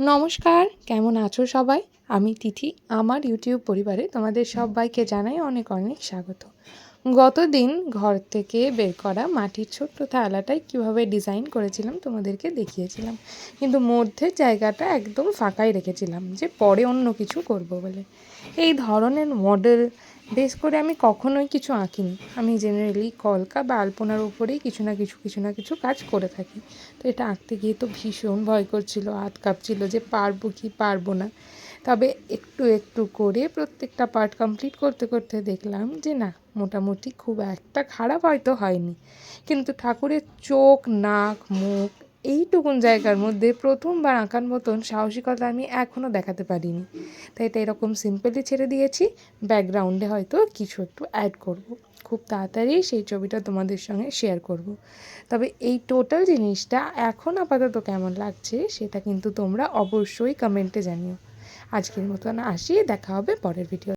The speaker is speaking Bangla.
নমস্কার, কেমন আছো সবাই? আমি তিথি, আমার ইউটিউব পরিবারে তোমাদের সবাইকে জানাই অনেক অনেক স্বাগত। গত দিন ঘর থেকে বের করা মাটির ছোট্ট থালাটাই কীভাবে ডিজাইন করেছিলাম তোমাদেরকে দেখিয়েছিলাম। কিন্তু মধ্যে জায়গাটা একদম ফাঁকাই রেখেছিলাম যে পরে অন্য কিছু করব বলে। এই ধরনের মডেল বেস করে আমি কখনোই কিছু আঁকিনি। আমি জেনারেলি কলকা বা আলপনার উপরেই কিছু না কিছু কিছু না কিছু কাজ করে থাকি। তো এটা আঁকতে গিয়ে তো ভীষণ ভয় করছিল, হাত কাঁপছিল যে পারব কি পারব না। তবে একটু একটু করে প্রত্যেকটা পার্ট কমপ্লিট করতে করতে দেখলাম যে না, মোটামুটি খুব একটা খারাপ হয়তো হয়নি। কিন্তু ঠাকুরের চোখ, নাক, মুখ এইটুকুন জায়গার মধ্যে প্রথমবার আঁকার মতন সাহসিকতা আমি এখনও দেখাতে পারিনি তাই এটা এরকম সিম্পলি ছেড়ে দিয়েছি ব্যাকগ্রাউন্ডে হয়তো কিছু একটু অ্যাড করব। খুব তাড়াতাড়ি সেই ছবিটা তোমাদের সঙ্গে শেয়ার করব। তবে এই টোটাল জিনিসটা এখন আপাতত কেমন লাগছে সেটা কিন্তু তোমরা অবশ্যই কমেন্টে জানিও আজকের মতন আসি, দেখা হবে পরের ভিডিও